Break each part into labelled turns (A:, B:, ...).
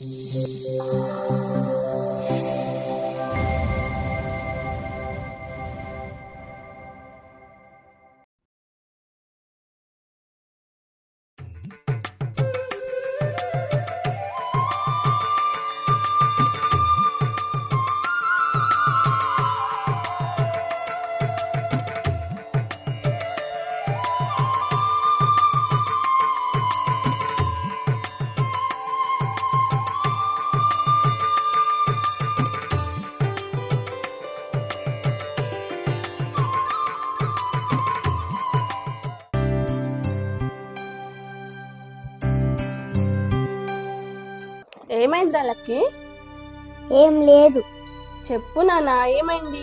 A: ఏమైందా లక్కి
B: ఏం లేదు.
A: చెప్పు నాన్న ఏమైంది?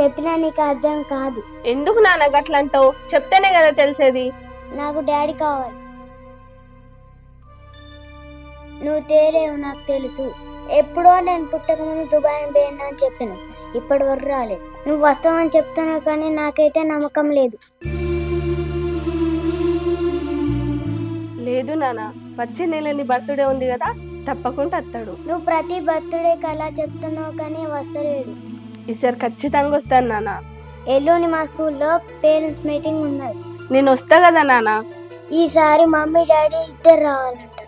B: చెప్పినా నీకు అర్థం కాదు.
A: ఎందుకు నాన్న గట్లంటావు? చెప్తేనే కదా తెలిసేది.
B: నాకు డాడీ కావాలి. నువ్వు తేలేవు నాకు తెలుసు. ఎప్పుడో నేను పుట్టక ముందు దుబాయ్ పోయినా అని చెప్పాను. ఇప్పటి వరకు రాలేదు. నువ్వు వస్తావని చెప్తున్నావు కానీ నాకైతే నమ్మకం లేదు.
A: లేదు నాన్న. వచ్చే నెల నీ బర్త్డే ఉంది కదా తప్పకుండా వస్తాడు
B: నువ్వు ప్రతి బర్త్డేకి అలా చెప్తున్నావు కానీ వస్తలేడు
A: ఈసారి ఖచ్చితంగా వస్తాను నాన్న
B: ఎల్లుండి మా స్కూల్లో పేరెంట్స్ మీటింగ్ ఉన్నది.
A: నేను వస్తా కదా నాన్న
B: ఈసారి మమ్మీ డాడీ ఇద్దరు రావాలంట.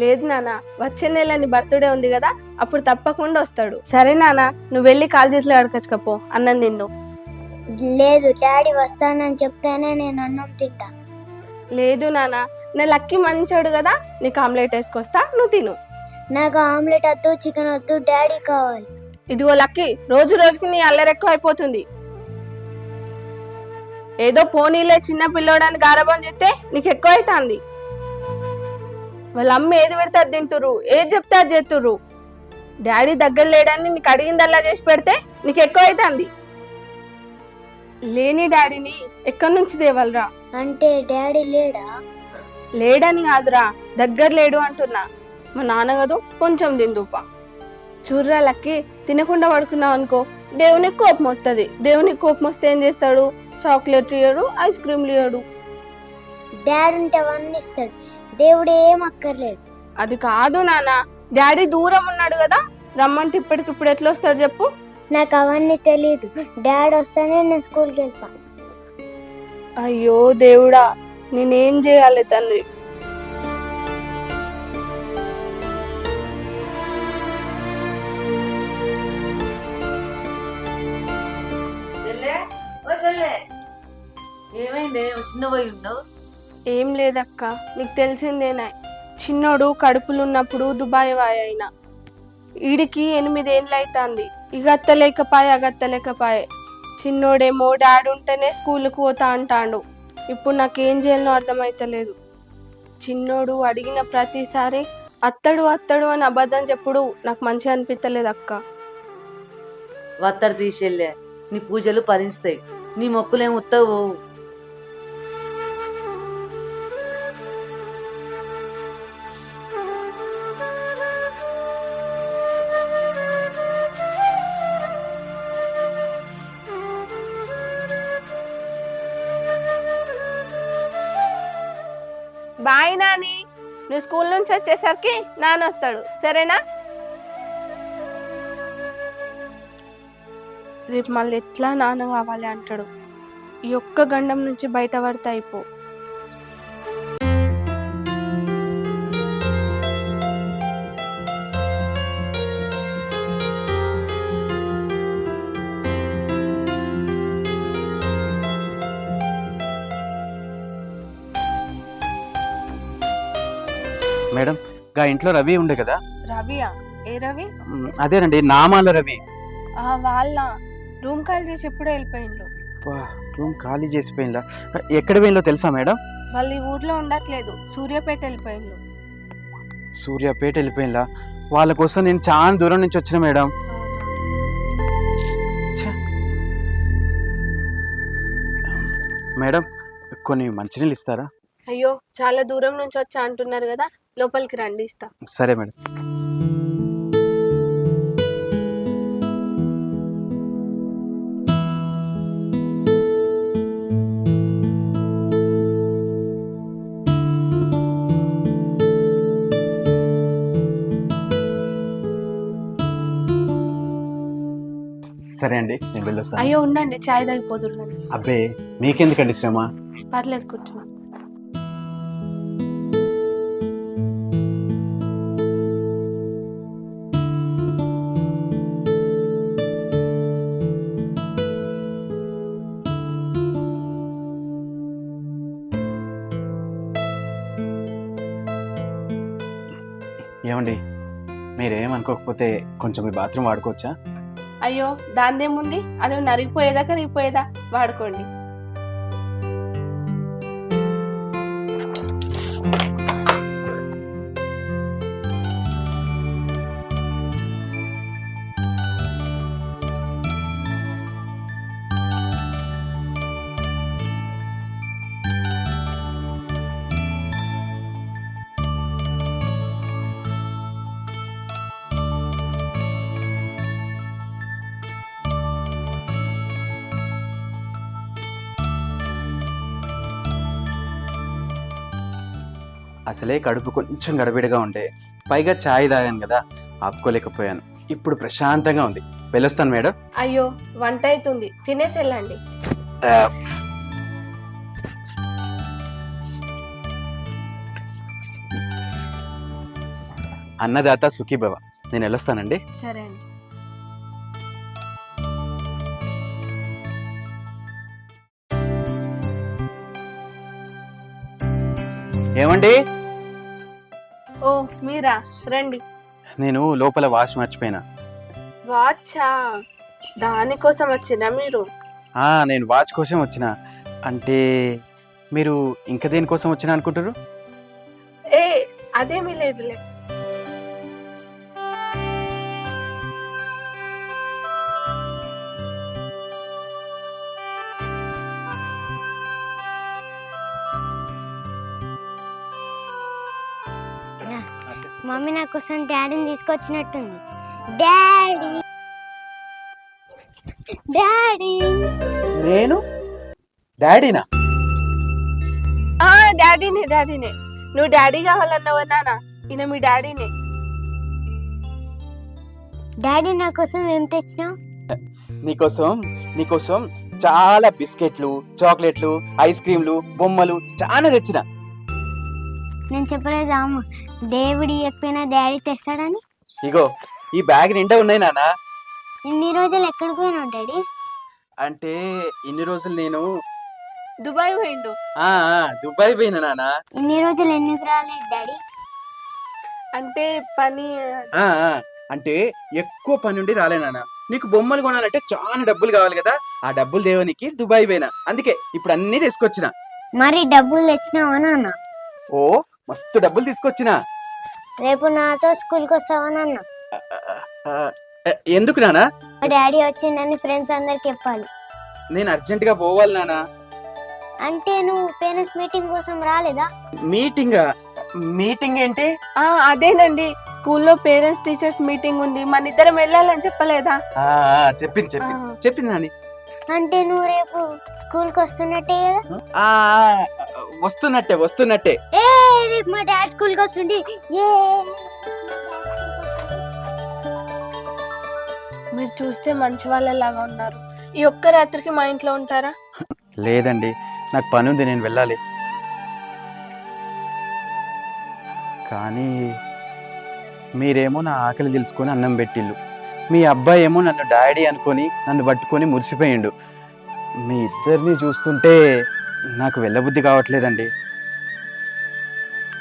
A: లేదు నాన్న వచ్చే నెల నీ బర్త్డే ఉంది కదా అప్పుడు తప్పకుండా వస్తాడు. సరే నాన్న నువ్వు వెళ్ళి కాల్ చేతిలో అడగచ్చుకపో అన్నం తిందు.
B: లేదు డాడీ వస్తానని చెప్తేనే నేను అన్నం తింటా.
A: లేదు నాన్న నా లక్కీ మంచోడు కదా నీకు ఆమ్లెట్ వేసుకొస్తా నువ్వు తిను.
B: నాకు ఆమ్లెట్ వద్దు చికెన్ వద్దు డాడీ కావాలి.
A: ఇదిగో లక్కీ రోజు రోజుకి నీ అల్లరి ఎక్కువ అయిపోతుంది ఏదో పోనీలే చిన్న పిల్లోడని గారబం చెప్తే నీకు ఎక్కువ అవుతుంది వాళ్ళ అమ్మ ఏది పెడితే అది తింటుర్రు ఏది చెప్తే అది చేస్తుర్రు డాడీ దగ్గర లేడని నీకు అడిగిందల్లా చేసి పెడితే నీకు ఎక్కువ అవుతుంది లేని డాడీని ఎక్కడి నుంచి తేవాలరా?
B: అంటే డాడీ లేడా?
A: లేడని కాదురా దగ్గర లేడు అంటున్నా. మా నాన్న కదూ కొంచెం తిందుపా. చూర్రా లక్కి తినకుండా పడుకున్నావు అనుకో దేవునికి కోపం వస్తుంది. దేవునికి కోపం వస్తే ఏం చేస్తాడు? చాక్లెట్ ఇయ్యడు ఐస్ క్రీమ్లు ఇయ్యడు.
B: డాడీ ఉంటే అవన్నీ ఇస్తాడు. దేవుడు ఏం అక్కర్లేదు.
A: అది కాదు నాన్న డాడీ దూరం ఉన్నాడు కదా రమ్మంటే ఇప్పటికిప్పుడు ఎట్లా వస్తాడు చెప్పు.
B: నాకు అవన్నీ తెలియదు డాడీ వస్తేనే నేను స్కూల్కి వెళ్తా.
A: అయ్యో దేవుడా నేనేం చేయాలి తండ్రి
C: చెల్లె ఓ చెల్లె ఏమైంది? చిన్న పోయి ఉన్నావు?
A: ఏం లేదక్క నీకు తెలిసిందేనా చిన్నోడు కడుపులు ఉన్నప్పుడు దుబాయ్ వాయ్ అయినా. ఈడికి ఎనిమిదేళ్ళు అవుతుంది ఇగత్త లేకపాయ అగత్త లేకపాయే చిన్నోడేమో డాడీ ఉంటేనే స్కూల్కి పోతా అంటాడు. ఇప్పుడు నాకేం చేయాలనో అర్థమవుతలేదు చిన్నోడు అడిగిన ప్రతిసారి అత్తడు అత్తడు అని అబద్ధం చెప్పుడు నాకు మంచిగా అనిపించలేదు అక్క.
C: వత్తడు తీసేళ్ళే నీ పూజలు ఫలిస్తాయి. నీ మొక్కులేం ఉత్తవు
A: నువ్వు స్కూల్ నుంచి వచ్చేసరికి నాన్న వస్తాడు. సరేనా? రేపు మళ్ళీ ఎట్లా నాన్న కావాలి అంటాడు. ఈ ఒక్క గండం నుంచి బయట పడితే అయిపో.
D: గా ఇంట్లో రవి ఉండే కదా?
A: రవియా? ఏ రవి?
D: అదేనండి నామాల రవి.
A: ఆ వాళ్ళ రూమ్ కాల్ చేసి ఎప్పుడో వెళ్ళిపోయిండ్రు
D: అబ్బా, రూమ్ ఖాళీ చేసిపోయిందా? ఎక్కడ పోయిందో తెలుసా మేడం?
A: వాళ్ళు ఈ ఊర్లో ఉండట్లేదు సూర్యాపేట వెళ్ళిపోయిండ్రు
D: సూర్యాపేట వెళ్ళిపోయిందా? వాళ్ళ కోసం నేను చాలా దూరం నుంచి వచ్చిన మేడం. మేడం కొన్ని మంచినీళ్ళు ఇస్తారా?
A: అయ్యో చాలా దూరం నుంచి వచ్చా అంటున్నారు కదా. లోపలికి రండి ఇస్తా.
D: సరే మేడం. సరే అండి నేను వెళ్ళొస్తాను.
A: అయ్యో ఉండండి చాయ్ తాగిపోతున్నాను
D: అబ్బే మీకెందుకండి శ్రమ?
A: పర్లేదు కూర్చో.
D: ఏమండి? మీరేమనుకోకపోతే కొంచెం మీ బాత్రూమ్ వాడుకోవచ్చా?
A: అయ్యో దాందేముంది? అది నరిగిపోయేదా? కరిగిపోయేదా వాడుకోండి.
D: అసలే కడుపు కొంచెం గడబిడగా ఉండే పైగా ఛాయ్ తాగాను కదా ఆపుకోలేకపోయాను. ఇప్పుడు ప్రశాంతంగా ఉంది. వెళ్ళొస్తాను మేడం.
A: అయ్యో వంట అవుతుంది తినేసి వెళ్ళండి.
D: అన్నదాత సుఖీభవ. నేను వెళ్ళొస్తానండి.
A: సరే అండి.
D: ఏమండి?
A: ఓ మీరా? రండి.
D: నేను లోపల వాచ్ మర్చిపోయినా.
A: వాచా దానికోసం వచ్చినా మీరు?
D: ఆ, నేను వాచ్ కోసం వచ్చిన. అంటే మీరు ఇంకా దేనికోసం వచ్చిన అనుకుంటారు
A: ఏ అదేమీ లేదులే.
B: మమ్మీ నా కోసం డాడీని తీసుకొచ్చినట్టుంది. డాడీ. డాడీ.
D: నేను? డాడీనా?
A: ఆ డాడీనే డాడీనే. నువ్వు డాడీ కావాలన్నావు నాన్న ఈయన మీ డాడీనే.
B: డాడీ నా కోసం ఏం తెచ్చినావు?
D: నీకోసం నీకోసం చాలా బిస్కెట్లు చాక్లెట్లు ఐస్ క్రీమ్లు బొమ్మలు చాలా తెచ్చిన.
B: నేను చెప్పలేదు అమ్మ. దేవుడి ఎక్కిపోయినా డాడీ తెస్తాడని?
D: ఇగో ఈ బ్యాగ్ నిండా ఉన్నాయి నాన్న.
B: ఇన్ని రోజులు ఎక్కడికి పోయినావు డాడీ?
D: అంటే ఇన్ని రోజులు నేను
A: దుబాయ్ పోయిండు.
D: ఆ ఆ, దుబాయ్ పోయినా నాన్న.
B: ఇన్ని రోజులు ఎందుకు రాలేదు డాడీ?
A: అంటే పని
D: ఆ, ఆ, అంటే ఎక్కువ పని ఉండి రాలే నాన్న. నీకు బొమ్మలు కొనాలంటే చాలా డబ్బులు కావాలి కదా. ఆ డబ్బులు దేవనికి దుబాయ్ పోయినా. అందుకే ఇప్పుడు అన్ని తీసుకొచ్చిన.
B: మరి డబ్బులు తెచ్చినావా నాన్న?
D: ఓ మస్తు డబ్బులు తీసుకొచ్చిన.
B: రేపు నాతో స్కూల్కి వస్తావా నాన్న?
D: ఆ, ఆ, ఎందుకు నాన్న?
B: మా డాడీ వచ్చిందని ఫ్రెండ్స్ అందరికి చెప్పాలి.
D: నేను అర్జెంట్గా పోవాలి నాన్న.
B: అంటే నువ్వు పేరెంట్స్ మీటింగ్ కోసం రాలేదా?
D: మీటింగ్? మీటింగ్ ఏంటి?
A: ఆ అదేనండి. స్కూల్లో పేరెంట్స్ టీచర్స్ మీటింగ్ ఉంది. మన ఇద్దరం వెళ్ళాలని చెప్పలేదా?
D: ఆ, ఆ, చెప్పింది చెప్పింది. చెప్పింది నాని.
B: అంటే నువ్వు రేపు స్కూల్కి వస్తున్నట్టే కదా?
D: ఆ, ఆ, వస్తున్నట్టే వస్తున్నట్టే.
B: ఏ రేపు మా డాడీ స్కూల్కి వస్తుండి ఏ.
A: మీరు చూస్తే మంచి వాళ్ళలాగా ఉన్నారు. ఈ ఒక్క రాత్రికి మా ఇంట్లో ఉంటారా?
D: లేదండి నాకు పని ఉంది నేను వెళ్ళాలి. కానీ మీరేమో నా ఆకలి తెలుసుకొని అన్నం పెట్టిల్లు. మీ అబ్బాయి ఏమో నన్ను డాడీ అనుకొని నన్ను పట్టుకొని మురిసిపోయిండు. మీ ఇద్దరిని చూస్తుంటే నాకు వెళ్ళబుద్ధి కావట్లేదండి.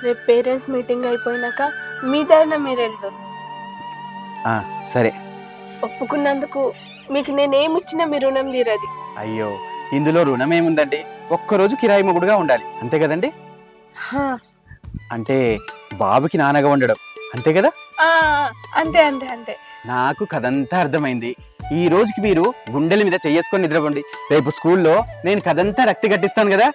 A: రేపు పేరెంట్స్ మీటింగ్ అయిపోయినాక మీ దారిన మీరు వెళ్తారు
D: సరే.
A: ఒప్పుకున్నందుకు మీకు నేనేమి ఇచ్చినా మీ రుణం తీరది.
D: అయ్యో ఇందులో రుణం ఏముందండి ఒక్కరోజు కిరాయి మొగుడుగా ఉండాలి. అంతే కదండి? అంటే బాబుకి నాన్నగా ఉండడం. అంతే కదా?
A: అంతే అంతే అంతే.
D: నాకు కథంతా అర్థమైంది. ఈ రోజుకి మీరు గుండెల మీద చేసుకొని నిద్రపోండి. రేపు స్కూల్లో నేను కథంతా రక్తి కట్టిస్తాను కదా?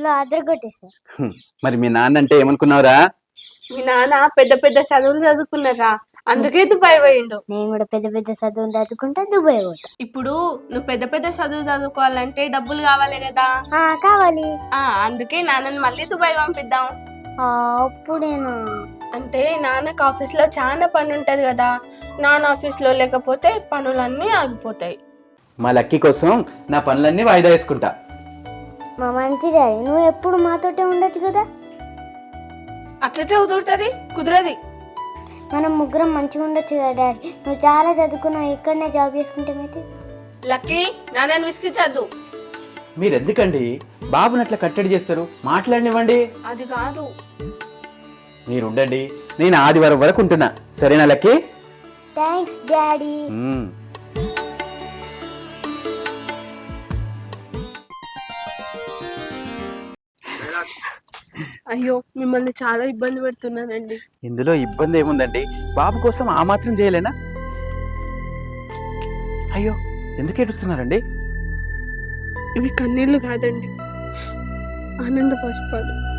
B: అద్దరు కొట్టేశారు
D: మరి మీ నాన్న అంటే ఏమనుకున్నావురా?
A: మీ నాన్న పెద్ద పెద్ద చదువులు చదువుకున్నారా? అందుకే దుబాయ్ పోయిండు.
B: నేను కూడా పెద్ద పెద్ద చదువులు చదువుకుంటా దుబాయ్ పోతా.
A: ఇప్పుడు నువ్వు పెద్ద పెద్ద చదువు చదువుకోవాలంటే డబ్బులు కావాలి కదా?
B: ఆ, కావాలి.
A: ఆ అందుకే నాన్నని మళ్ళీ దుబాయ్ పంపిద్దాం.
B: ఆ, అప్పుడేనా?
A: అంటే నాన్నకు ఆఫీస్లో చాలా పని ఉంటది కదా. నాన్న ఆఫీస్లో లేకపోతే పనులన్నీ ఆగిపోతాయి.
D: మా లక్కీ కోసం నా పనులన్నీ వాయిదా వేసుకుంటా.
B: మా మంచి డాడీ నువ్వు ఎప్పుడు మాతోటే ఉండొచ్చు కదా?
A: అట్లనే కుదురుతుంది కుదరది.
B: మనం ముగ్గురం మంచిగా ఉండొచ్చు కదా డాడీ? నువ్వు చాలా చదువుకున్నావు ఇక్కడనే జాబ్ చేసుకుంటే అయితే
A: లక్కీ నాన్నని విసిగించద్దు.
D: మీరు ఎందుకండి బాబుని అట్లా కట్టడి చేస్తారు? మాట్లాడనివ్వండి.
A: అది కాదు.
D: మీరు ఉండండి నేను ఆదివారం వరకు ఉంటున్నా. సరేనా లక్కీ?
B: Thanks daddy.
A: అయ్యో మిమ్మల్ని చాలా ఇబ్బంది పెడుతున్నానండి.
D: ఇందులో ఇబ్బంది ఏముందండి? బాబు కోసం ఆ మాత్రం చేయలేనా? అయ్యో ఎందుకు ఏడుస్తున్నారండి?
A: ఇవి కన్నీళ్ళు కాదండి. ఆనంద పుష్పాలు.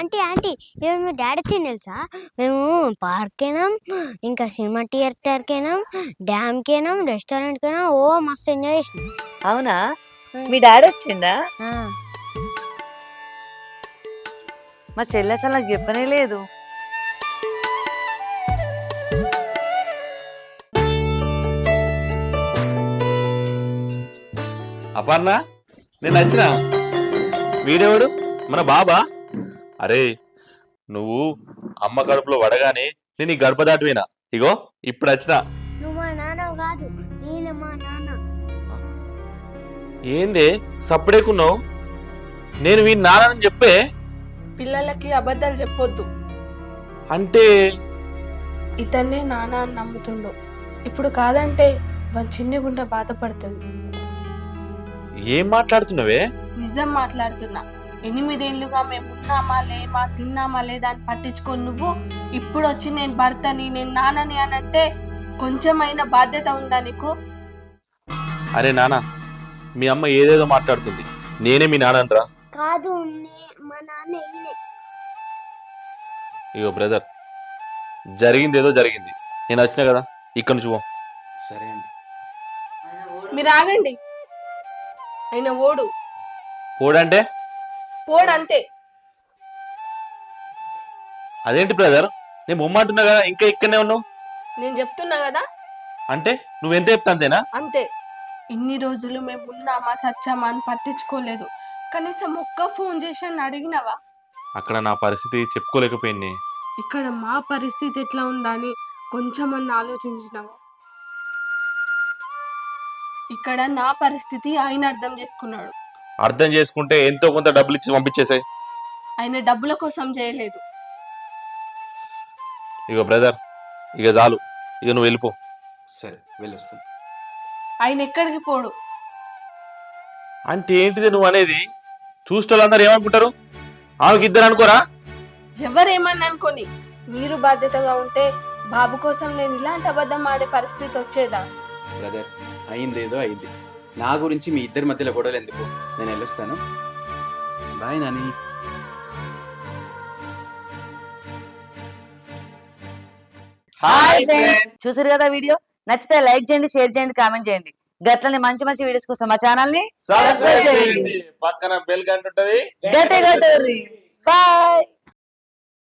B: ఆంటీ ఆంటీ ఆంటీ ఈరోజు మీ డాడీ వచ్చింది తెలుసా? మేము పార్క్ అయినాం ఇంకా సినిమా థియేటర్కి అయినాం డ్యామ్కి అయినాం రెస్టారెంట్కి అయినాం ఓ మస్తు ఎంజాయ్ చేసినాం.
C: అవునా? మీ డాడీ వచ్చిందా మా చెల్లి అసలు నాకు చెప్పనే లేదు.
E: అపర్ణ నేను నచ్చిన వీడెవడు మన బాబా? అరే నువ్వు అమ్మ కడుపులో వడగానే నేను ఈ గడప దాటిపోయినా ఇగో ఇప్పుడు వచ్చిన. ఏందే సప్పుడేకున్నావు? నేను వీడి నాన్నని చెప్పే?
A: పిల్లలకి అబద్ధాలు చెప్పొద్దు.
E: అంటే?
A: ఇతన్నే నాన్న అని నమ్ముతుండు. ఇప్పుడు కాదంటే వాళ్ళ చిన్ని గుండె బాధపడుతుంది.
E: ఏం మాట్లాడుతున్నావే?
A: నిజం మాట్లాడుతున్నా. ఎనిమిదేళ్ళుగా మేము ఉన్నామా లేమా తిన్నామా లేదా అని పట్టించుకొని నువ్వు ఇప్పుడు వచ్చి నేను భర్తని నేను నాన్నని అని అంటే కొంచెమైనా బాధ్యత ఉందా నీకు?
E: అరే నాన్న మీ అమ్మ ఏదేదో మాట్లాడుతుంది. నేనే మీ నాన్నరా
B: కాదు నే- మా నాన్న ఈయనే.
E: ఇగో బ్రదర్ జరిగింది ఏదో జరిగింది. నేను వచ్చిన కదా ఇక్కడ నుంచి పో.
D: సరే అండి.
A: మీరు ఆగండి. ఆయన ఓడు.
E: పోడంటే
A: పోడు అంతే
E: అదేంటి బ్రదర్? నేను బొమ్మంటున్నా కదా ఇంకా ఇక్కడనే ఉన్నావు
A: నేను చెప్తున్నా కదా?
E: అంటే నువ్వెంత చెప్తా అంతేనా?
A: అంతే. ఇన్ని రోజులు మేము ఉన్నామా సచ్చామా అని పట్టించుకోలేదు. కనీసం ఒక్క ఫోన్ చేసి అని అడిగినావా?
E: అక్కడ నా పరిస్థితి చెప్పుకోలేకపోయింది
A: ఇక్కడ మా పరిస్థితి ఎట్లా ఉందా అని కొంచెమన్నా ఆలోచించినావా? ఇక్కడ నా పరిస్థితి ఆయన అర్థం చేసుకున్నాడు.
E: అర్థం చేసుకుంటే ఎంతో కొంత డబ్బులు ఇచ్చి పంపించేసాయి
A: ఆయన డబ్బుల కోసం చేయలేదు.
E: ఇక బ్రదర్ ఇక చాలు. ఇక నువ్వు వెళ్ళిపో.
D: సరే వెళ్ళొస్తాను.
A: ఆయన ఎక్కడికి పోడు?
E: అంటే ఏంటిది నువ్వు అనేది? చూసిన వాళ్ళందరూ ఏమనుకుంటారు? ఆమెకి ఇద్దరు అనుకోరా?
A: ఎవరేమని అనుకొని మీరు బాధ్యతగా ఉంటే బాబు కోసం నేను ఇలాంటి అబద్ధం ఆడే పరిస్థితి వచ్చేదా?
D: బ్రదర్ అయిందేదో అయింది. నా గురించి మీ ఇద్దరి మధ్యలో గొడవలు ఎందుకు? నేను వెళ్ళొస్తాను. బాయ్ నాని.
C: చూసారు కదా వీడియో? నచ్చితే లైక్ చేయండి షేర్ చేయండి కామెంట్ చేయండి. గట్లనే మంచి మంచి వీడియోస్ కోసం మా ఛానల్ని సబ్స్క్రైబ్ చేయండి.
E: పక్కన బెల్ గంట ఉంటది.
C: బాయ్